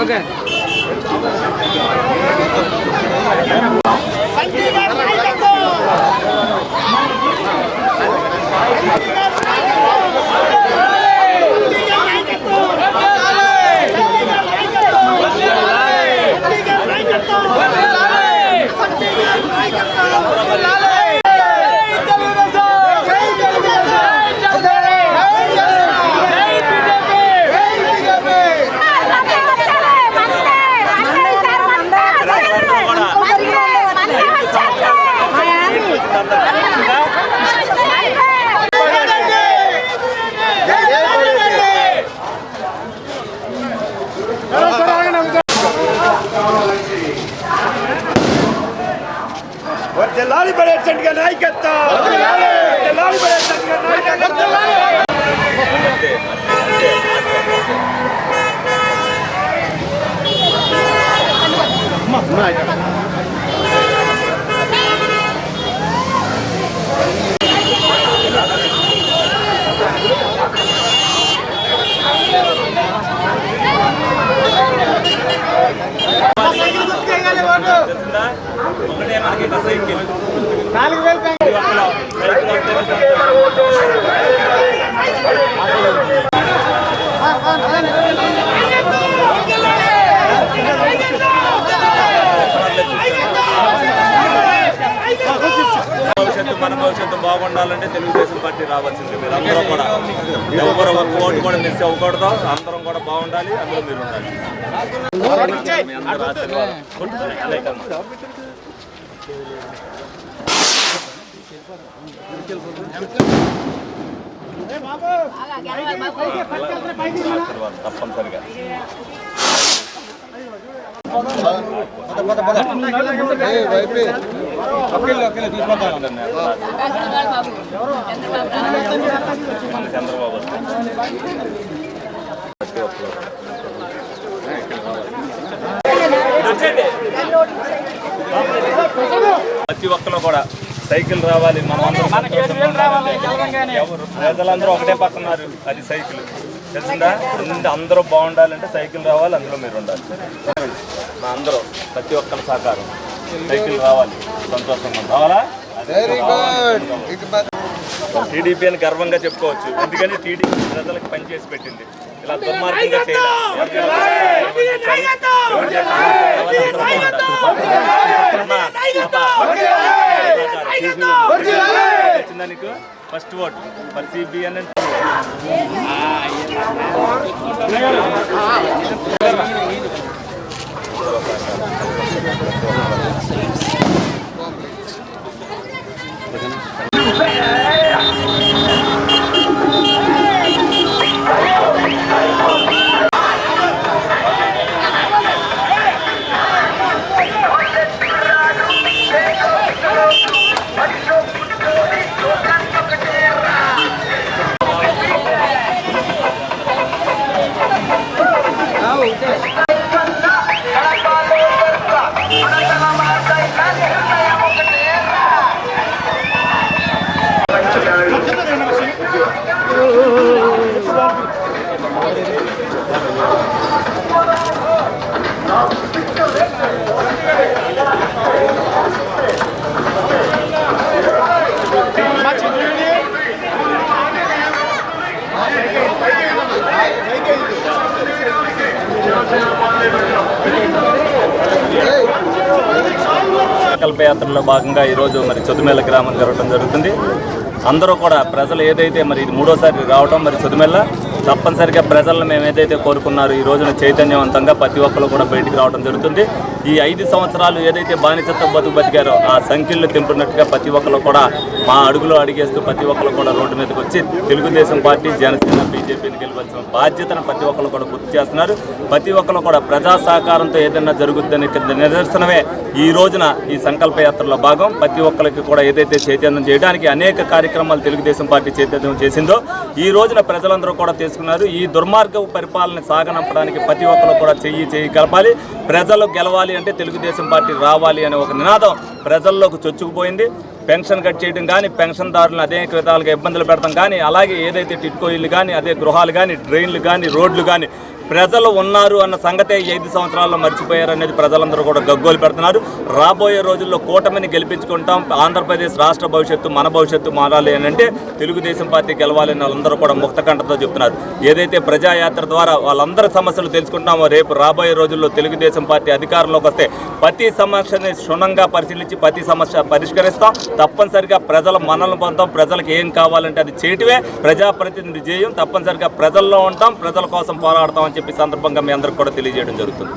Okay. నాయకత్వం వర్ధిల్లాలి బడే చండిగా నాయకత్వం ఒకటే మనకి ఇక నాలుగు వేలు మన భవిష్యత్తు బాగుండాలంటే తెలుగుదేశం పార్టీ రావాల్సింది మీరు. అందరూ కూడా. ఎవరు ఒక ఓటు కూడా మిస్ అవ్వకూడదు. అందరం కూడా బాగుండాలి. అందరూ మీరు ఉండాలి తప్పనిసరిగా మన చంద్రబాబు. ప్రతి ఒక్కరు కూడా సైకిల్ రావాలి మనం ఎవరు ప్రజలందరూ ఒకటే పక్కన్నారు అది సైకిల్. తెలిసిందా? ముందు అందరూ బాగుండాలంటే సైకిల్ రావాలి అందులో మీరు ఉండాలి. మా అందరూ ప్రతి ఒక్కరి సహకారం. సైకిల్ రావాలి. సంతోషంగా. రావాలా? టీడీపీ అని గర్వంగా చెప్పుకోవచ్చు. ఎందుకంటే టీడీపీ ప్రజలకు పనిచేసి పెట్టింది. ఇలా దుర్మార్గంగా చేయాలి నీకు? ఫస్ట్ ఓట్ ఫర్ సిబిఎన్ అంటే? 对对。యాత్రలో భాగంగా ఈరోజు మరి చదుమేల గ్రామం జరగడం జరుగుతుంది. అందరూ కూడా ప్రజలు ఏదైతే మరి ఇది మూడోసారి రావడం మరి చదుమేల తప్పనిసరిగా ప్రజలను మేము ఏదైతే కోరుకున్నారో ఈ రోజున చైతన్యవంతంగా ప్రతి ఒక్కరు కూడా బయటికి రావడం జరుగుతుంది. ఈ ఐదు సంవత్సరాలు ఏదైతే బానిసత్వ బతుకు బతికారో ఆ సంఖ్యలు తింటున్నట్టుగా ప్రతి ఒక్కరు కూడా మా అడుగులో అడిగేస్తూ ప్రతి ఒక్కరు కూడా రోడ్డు మీదకి వచ్చి తెలుగుదేశం పార్టీ జనసేన బీజేపీని గెలవాల్సిన బాధ్యతను ప్రతి ఒక్కరు కూడా గుర్తు చేస్తున్నారు. ప్రతి ఒక్కరు కూడా ప్రజా సహకారంతో ఏదైనా జరుగుద్దని నిదర్శనమే ఈ రోజున ఈ సంకల్పయాత్రలో భాగం. ప్రతి ఒక్కరికి కూడా ఏదైతే చైతన్యం చేయడానికి అనేక కార్యక్రమాలు తెలుగుదేశం పార్టీ చైతన్యం చేసిందో ఈ రోజున ప్రజలందరూ కూడా తీసుకున్నారు ఈ దుర్మార్గపు పరిపాలన సాగనంపడానికి ప్రతి ఒక్కరు కూడా చెయ్యి చెయ్యి కలపాలి. ప్రజలు గెలవాలి అంటే తెలుగుదేశం పార్టీ రావాలి అనే ఒక నినాదం ప్రజల్లోకి చొచ్చుకుపోయింది. పెన్షన్ కట్ చేయడం కానీ పెన్షన్దారులను అనేక విధాలుగా ఇబ్బందులు పెడతాం కానీ అలాగే ఏదైతే టిట్కో ఇల్లు కానీ అదే గృహాలు కానీ ట్రైన్లు కానీ రోడ్లు కానీ ప్రజలు ఉన్నారు అన్న సంగతే ఐదు సంవత్సరాల్లో మర్చిపోయారు అనేది ప్రజలందరూ కూడా గగ్గోలు పెడుతున్నారు. రాబోయే రోజుల్లో కూటమిని గెలిపించుకుంటాం. ఆంధ్రప్రదేశ్ రాష్ట్ర భవిష్యత్తు మన భవిష్యత్తు మారాలి అని అంటే తెలుగుదేశం పార్టీ గెలవాలని వాళ్ళందరూ కూడా ముక్తకంఠతో చెప్తున్నారు. ఏదైతే ప్రజాయాత్ర ద్వారా వాళ్ళందరి సమస్యలు తెలుసుకుంటామో రేపు రాబోయే రోజుల్లో తెలుగుదేశం పార్టీ అధికారంలోకి వస్తే ప్రతి సమస్యని క్షుణ్ణంగా పరిశీలించి ప్రతి సమస్య పరిష్కరిస్తాం. తప్పనిసరిగా ప్రజల మనల్ని పొందాం ప్రజలకు ఏం కావాలంటే అది చేయటమే ప్రజాప్రతినిధి చేయం తప్పనిసరిగా ప్రజల్లో ఉంటాం. ప్రజల కోసం పోరాడతాం అని చెప్పి సందర్భంగా మీ అందరికి కూడా తెలియజేయడం జరుగుతుంది.